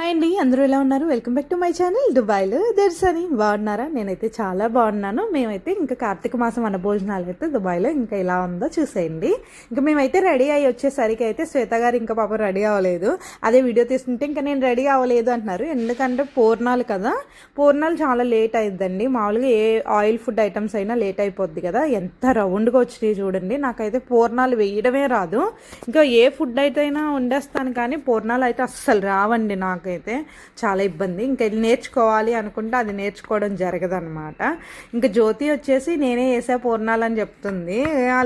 Hi అండి అందరూ ఎలా ఉన్నారు? Welcome back to my channel దుబాయ్లో దర్శని. బాగున్నారా? నేనైతే చాలా బాగున్నాను. మేమైతే ఇంకా కార్తీక మాసం అన్న భోజనాలు అయితే దుబాయ్లో ఇంకా ఎలా ఉందో చూసేయండి. ఇంకా మేమైతే రెడీ అయ్యి వచ్చేసరికి అయితే శ్వేత గారు ఇంకా పాపం రెడీ అవ్వలేదు. అదే వీడియో తీసుకుంటే ఇంకా నేను రెడీ అవ్వలేదు అంటున్నారు. ఎందుకంటే పూర్ణాలు కదా. పూర్ణాలు చాలా లేట్ అయిద్దండి. మామూలుగా ఏ ఆయిల్ ఫుడ్ ఐటమ్స్ అయినా లేట్ అయిపోద్ది కదా. ఎంత రౌండ్గా వచ్చినాయి చూడండి. నాకైతే పూర్ణాలు వేయడమే రాదు. ఇంకా ఏ ఫుడ్ అయితే అయినా వండేస్తాను కానీ పూర్ణాలు అయితే అస్సలు రావండి నాకు. నాకైతే చాలా ఇబ్బంది. ఇంకా నేర్చుకోవాలి అనుకుంటే అది నేర్చుకోవడం జరగదనమాట ఇంకా జ్యోతి వచ్చేసి నేనే వేసా పూర్ణాలని చెప్తుంది.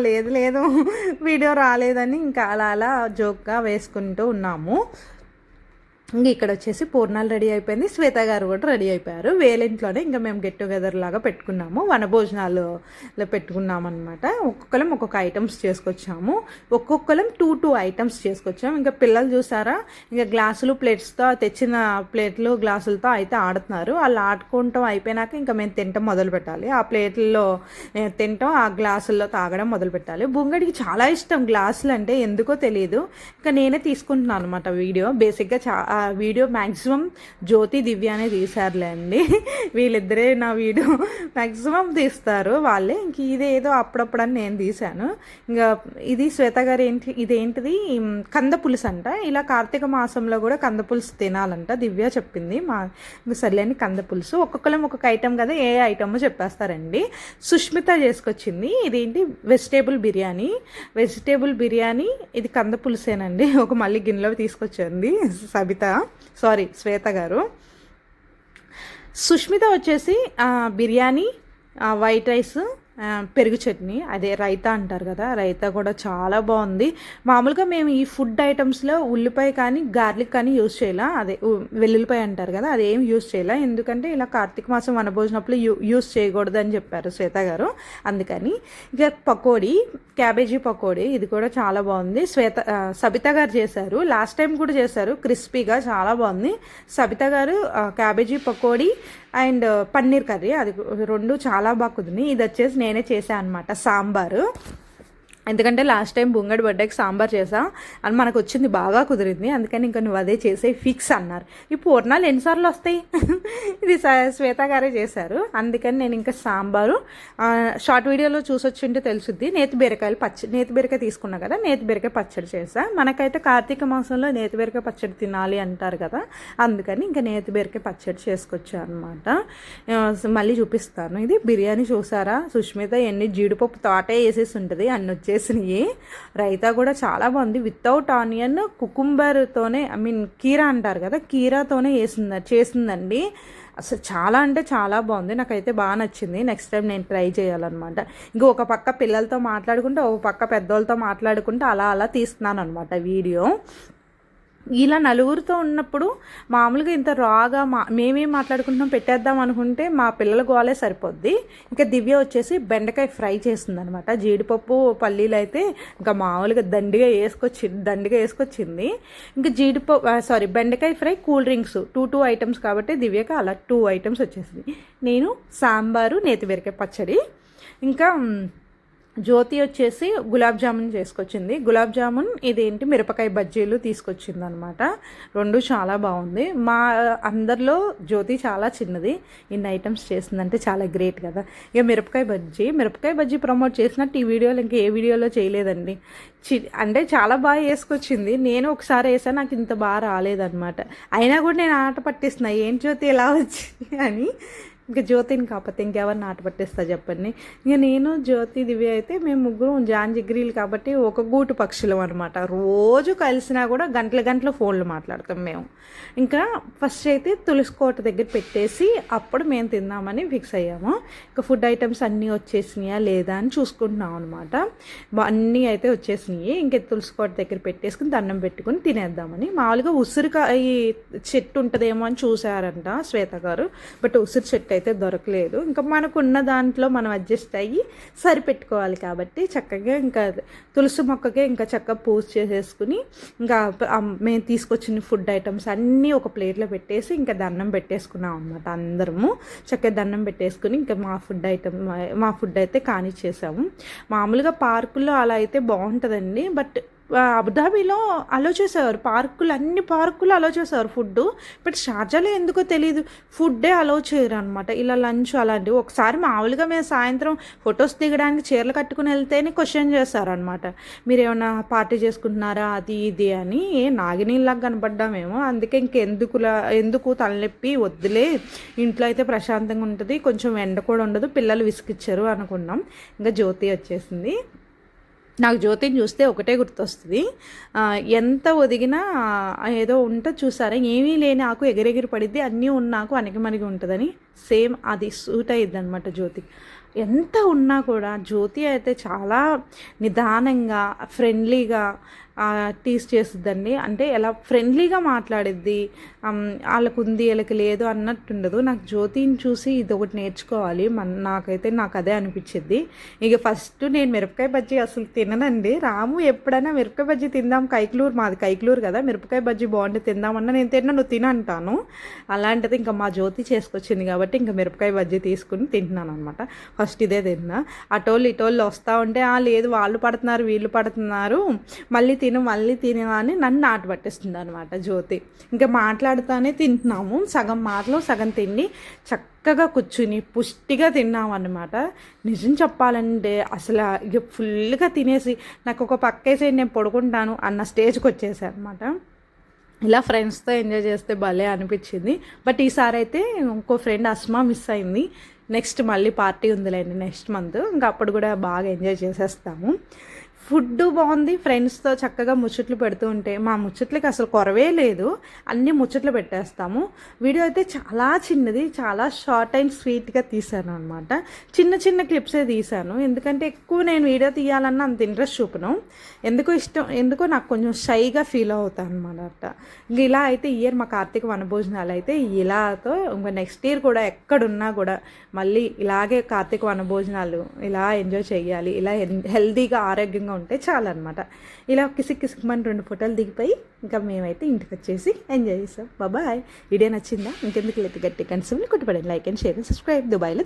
లేదు లేదు వీడియో రాలేదని ఇంకా అలా అలా జోక్గా వేసుకుంటూ ఉన్నాము. ఇంక ఇక్కడ వచ్చేసి పూర్ణాలు రెడీ అయిపోయింది. శ్వేత గారు కూడా రెడీ అయిపోయారు. వేలింట్లోనే ఇంకా మేము గెట్ టుగెదర్ లాగా పెట్టుకున్నాము. వనభోజనాలు పెట్టుకున్నాం అనమాట ఒక్కొక్కరం ఒక్కొక్క ఐటమ్స్ చేసుకొచ్చాము. ఒక్కొక్కరం టూ టూ ఐటమ్స్ చేసుకొచ్చాము. ఇంకా పిల్లలు చూసారా? ఇంకా గ్లాసులు ప్లేట్స్తో తెచ్చిన ప్లేట్లు గ్లాసులతో అయితే ఆడుతున్నారు. వాళ్ళు ఆడుకుంటాం అయిపోయినాక ఇంకా మేము తినటం మొదలు పెట్టాలి. ఆ ప్లేట్లలో తినటం తింటాం ఆ గ్లాసుల్లో తాగడం మొదలు పెట్టాలి. బొంగడికి చాలా ఇష్టం. గ్లాసులు అంటే ఎందుకో తెలియదు ఇంకా నేనే తీసుకుంటున్నాను అనమాట వీడియో. బేసిక్గా చా ఆ వీడియో మ్యాక్సిమం జ్యోతి దివ్యానే తీశారులే అండి వీళ్ళిద్దరే నా వీడియో మ్యాక్సిమం తీస్తారు. వాళ్ళే ఇంక ఇదేదో అప్పుడప్పుడు అని నేను తీశాను. ఇంకా ఇది శ్వేత గారు ఏంటి ఇదేంటిది? కంద పులుసు అంట. ఇలా కార్తీక మాసంలో కూడా కంద పులుసు తినాలంట. దివ్య చెప్పింది. మా సర్లేని కంద పులుసు. ఒక్కొక్కరం ఒక్కొక్క ఐటెం కదా ఏ ఐటమ్ చెప్పేస్తారండి. సుష్మిత చేసుకొచ్చింది. ఇదేంటి? వెజిటేబుల్ బిర్యానీ. వెజిటేబుల్ బిర్యానీ ఇది కంద పులుసేనండి. ఒక మళ్ళీ గిన్నెలో తీసుకొచ్చింది సబిత. సారీ శ్వేత గారు. సుష్మిత వచ్చేసి బిర్యానీ వైట్ రైస్ పెరుగు చట్నీ అదే రైతా అంటారు కదా రైతా కూడా చాలా బాగుంది. మామూలుగా మేము ఈ ఫుడ్ ఐటమ్స్లో ఉల్లిపాయ కానీ గార్లిక్ కానీ యూస్ చేయాలా. అదే వెల్లుల్లిపాయ అంటారు కదా అది ఏం యూస్ చేయాలా. ఎందుకంటే ఇలా కార్తీక మాసం వనభోజనప్పుడు యూ యూస్ చేయకూడదు అని చెప్పారు శ్వేత గారు. అందుకని ఇక పకోడీ క్యాబేజీ పకోడీ ఇది కూడా చాలా బాగుంది. శ్వేత సబిత గారు చేశారు. లాస్ట్ టైం కూడా చేశారు. క్రిస్పీగా చాలా బాగుంది. సబిత గారు cabbage pakodi and paneer curry. అది రెండు చాలా బాగా కుదిరింది ఇది వచ్చేసి నేనే చేశాను అనమాట సాంబారు. ఎందుకంటే లాస్ట్ టైం బుంగడి బర్త్డేకి సాంబార్ చేసా అని మనకు వచ్చింది బాగా కుదిరింది. అందుకని ఇంకా నువ్వు అదే చేసే ఫిక్స్ అన్నారు. ఈ పూర్ణాలు ఎన్నిసార్లు వస్తాయి? ఇది శ్వేత గారే చేశారు. అందుకని నేను ఇంకా సాంబారు షార్ట్ వీడియోలో చూసొచ్చింటే తెలుసుద్ది. నేతి బీరకాయలు పచ్చడి నేతి బీరకాయ తీసుకున్నా కదా నేతి బీరకాయ పచ్చడి చేసా. మనకైతే కార్తీక మాసంలో నేతి బీరకాయ పచ్చడి తినాలి అంటారు కదా అందుకని ఇంకా నేతి బీరకాయ పచ్చడి చేసుకొచ్చా అనమాట మళ్ళీ చూపిస్తాను. ఇది బిర్యానీ చూసారా? సుష్మిత ఎన్ని జీడిపప్పు తోటే వేసేసి ఉంటుంది అన్ని వచ్చేసినాయి రైతా కూడా చాలా బాగుంది. వితౌట్ ఆనియన్ కుకుంబర్తోనే ఐ మీన్ కీరా అంటారు కదా కీరాతోనే వేసింది చేసిందండి. అసలు చాలా అంటే చాలా బాగుంది. నాకైతే బాగా నచ్చింది. నెక్స్ట్ టైం నేను ట్రై చేయాలన్నమాట. ఇంకో ఒక పక్క పిల్లలతో మాట్లాడుకుంటే ఒక పక్క పెద్దోళ్ళతో మాట్లాడుకుంటే అలా అలా తీస్తున్నాను అనమాట వీడియో. ఇలా నలుగురితో ఉన్నప్పుడు మామూలుగా ఇంత రాగా మా మేమేం మాట్లాడుకుంటున్నాం పెట్టేద్దాం అనుకుంటే మా పిల్లల గోలే సరిపోద్ది. ఇంకా దివ్య వచ్చేసి బెండకాయ ఫ్రై చేసిందనమాట జీడిపప్పు పల్లీలు అయితే ఇంకా మామూలుగా దండిగా వేసుకొచ్చి దండిగా వేసుకొచ్చింది. ఇంకా జీడిపప్పు సారీ బెండకాయ fry cool drinks two two items కాబట్టి దివ్యకి అలా టూ ఐటమ్స్ వచ్చేసింది. నేను సాంబారు నేతి పచ్చడి. ఇంకా జ్యోతి వచ్చేసి గులాబ్ జామున్ చేసుకొచ్చింది. గులాబ్ జామున్ ఇదేంటి? మిరపకాయ బజ్జీలు తీసుకొచ్చింది అనమాట రెండు చాలా బాగుంది. మా అందరిలో జ్యోతి చాలా చిన్నది. ఇన్ని ఐటమ్స్ చేసిందంటే చాలా గ్రేట్ కదా. ఇక మిరపకాయ బజ్జీ మిరపకాయ బజ్జీ ప్రమోట్ చేసినట్టు ఈ వీడియోలో ఇంకా ఏ వీడియోలో చేయలేదండి. చి అంటే చాలా బాగా వేసుకొచ్చింది. నేను ఒకసారి వేసాను నాకు ఇంత బాగా రాలేదన్నమాట. అయినా కూడా నేను ఆట పట్టిస్తున్నా. ఏం జ్యోతి ఎలా వచ్చింది అని ఇంకా జ్యోతిని కాకపోతే ఇంకెవరిని ఆట పట్టేస్తా చెప్పండి. ఇంకా నేను జ్యోతి దివ్య అయితే మేము ముగ్గురు జాన్ జిగ్రీలు కాబట్టి ఒక గూటు పక్షులం అనమాట రోజు కలిసినా కూడా గంటల గంటల ఫోన్లు మాట్లాడతాం మేము. ఇంకా ఫస్ట్ అయితే తులసికోట దగ్గర పెట్టేసి అప్పుడు మేము తిందామని ఫిక్స్ అయ్యాము. ఇంకా ఫుడ్ ఐటమ్స్ అన్నీ వచ్చేసినాయా లేదా అని చూసుకుంటున్నాం అనమాట అన్నీ అయితే వచ్చేసినాయి. ఇంకా తులసికోట దగ్గర పెట్టేసుకుని దండం పెట్టుకుని తినేద్దామని. మామూలుగా ఉసిరికాయ చెట్టు ఉంటుందేమో అని చూసారంట శ్వేత గారు. బట్ ఉసిరి చెట్టు అయితే దొరకలేదు. ఇంకా మనకున్న దాంట్లో మనం అడ్జస్ట్ అయ్యి సరిపెట్టుకోవాలి కాబట్టి చక్కగా ఇంకా తులసి మొక్కకే ఇంకా చక్కగా పూజ చేసేసుకుని ఇంకా మేము తీసుకొచ్చిన ఫుడ్ ఐటమ్స్ అన్నీ ఒక ప్లేట్లో పెట్టేసి ఇంకా దండం పెట్టేసుకున్నాం అనమాట అందరము. చక్కగా దండం పెట్టేసుకుని ఇంకా మా ఫుడ్ ఐటమ్ మా ఫుడ్ అయితే కానిచ్చేసాము. మామూలుగా పార్కుల్లో అలా అయితే బాగుంటుందండి. బట్ అబుదాబీలో అలో చేసేవారు. పార్కులు అన్ని పార్కులు అలో చేసేవారు ఫుడ్ బట్ షార్జాలో ఎందుకో తెలియదు ఫుడ్డే అలో చేయరు అనమాట ఇలా లంచ్ అలాంటివి. ఒకసారి మామూలుగా మేము సాయంత్రం ఫొటోస్ దిగడానికి చీరలు కట్టుకుని వెళ్తేనే క్వశ్చన్ చేస్తారనమాట మీరు ఏమైనా పార్టీ చేసుకుంటున్నారా? అది ఇది అని. నాగినీళ్ళగా కనపడ్డామేమో. అందుకే ఇంకెందుకులా ఎందుకు తలనొప్పి? వద్దులే. ఇంట్లో అయితే ప్రశాంతంగా ఉంటుంది. కొంచెం ఎండ కూడా ఉండదు. పిల్లలు విసిగిచ్చారు అనుకున్నాం. ఇంకా జ్యోతి వచ్చేసింది. నాకు జ్యోతిని చూస్తే ఒకటే గుర్తొస్తుంది. ఎంత ఒదిగినా ఏదో ఉంటే చూసారా? ఏమీ లేని ఆకు ఎగిరెగిరి పడిద్ది అన్నీ ఉన్నాకు మనకి ఉంటుందని సేమ్ అది సూట్ అయ్యిద్ది అనమాట జ్యోతి. ఎంత ఉన్నా కూడా జ్యోతి అయితే చాలా నిదానంగా ఫ్రెండ్లీగా టీస్ చేస్తుందండి. అంటే ఎలా ఫ్రెండ్లీగా మాట్లాడిద్ది వాళ్ళకు ఉంది వీళ్ళకి లేదు అన్నట్టుండదు. నాకు జ్యోతిని చూసి ఇది ఒకటి నేర్చుకోవాలి. మన నాకైతే నాకు అదే అనిపించింది ఇక ఫస్ట్ నేను మిరపకాయ బజ్జీ అసలు తిననండి. రాము ఎప్పుడైనా మిరపకాయ బజ్జీ తిందాం. కైకులూరు మాది కైకులూరు కదా. మిరపకాయ బజ్జీ బాగుంటే తిందామన్నా నేను తిన్నా నువ్వు తినంటాను అలాంటిది ఇంకా మా జ్యోతి చేసుకొచ్చింది కాబట్టి ఇంకా మిరపకాయ బజ్జీ తీసుకుని తింటున్నాను అనమాట ఫస్ట్ ఇదే తిన్నా. అటోళ్ళు ఇటోళ్ళు వస్తూ ఉంటే లేదు వాళ్ళు పడుతున్నారు వీళ్ళు పడుతున్నారు. మళ్ళీ తిను మళ్ళీ తిను అని నన్ను నాటు పట్టిస్తుంది అనమాట జ్యోతి. ఇంకా మాట్లాడుతూనే తింటున్నాము. సగం మాటలు సగం తిండి చక్కగా కూర్చుని పుష్టిగా తిన్నాం అనమాట నిజం చెప్పాలంటే అసలు ఇక ఫుల్గా తినేసి నాకు ఒక పక్కేసి నేను పడుకుంటాను అన్న స్టేజ్కి వచ్చేసాను అనమాట ఇలా ఫ్రెండ్స్తో ఎంజాయ్ చేస్తే భలే అనిపించింది. బట్ ఈసారి అయితే ఇంకో ఫ్రెండ్ అస్మా మిస్ అయింది. నెక్స్ట్ మళ్ళీ పార్టీ ఉందిలేండి నెక్స్ట్ మంత్. ఇంకా అప్పుడు కూడా బాగా ఎంజాయ్ చేసేస్తాము. ఫుడ్ బాగుంది ఫ్రెండ్స్తో చక్కగా ముచ్చట్లు పెడుతూ ఉంటే. మా ముచ్చట్లకి అసలు కొరవే లేదు. అన్ని ముచ్చట్లు పెట్టేస్తాము. వీడియో అయితే చాలా చిన్నది చాలా షార్ట్ అండ్ స్వీట్గా తీశాను అనమాట చిన్న చిన్న క్లిప్సే తీశాను. ఎందుకంటే ఎక్కువ నేను వీడియో తీయాలన్న అంత ఇంట్రెస్ట్ చూపను. ఎందుకో ఇష్టం ఎందుకో నాకు కొంచెం షైగా ఫీల్ అవుతాను అనమాట ఇలా అయితే ఇయర్ మా కార్తీక వనభోజనాలు అయితే ఇలాతో ఇంకా నెక్స్ట్ ఇయర్ కూడా ఎక్కడున్నా కూడా మళ్ళీ ఇలాగే కార్తీక వనభోజనాలు ఇలా ఎంజాయ్ చేయాలి ఇలా హెల్తీగా ఆరోగ్యంగా ఉంటే చాలన్నమాట. ఇలా కిసిక్ కిసిక్మని రెండు ఫోటోలు దిగిపోయి ఇంకా మేమైతే ఇంటికి వచ్చేసి ఎంజాయ్ చేస్తాం బాబాయ్ వీడియో నచ్చిందా? ఇంకెందుకు లేదు. గట్టి కన్సూమ్ని కొట్టుపడండి like and share and subscribe. దుబాయ్లో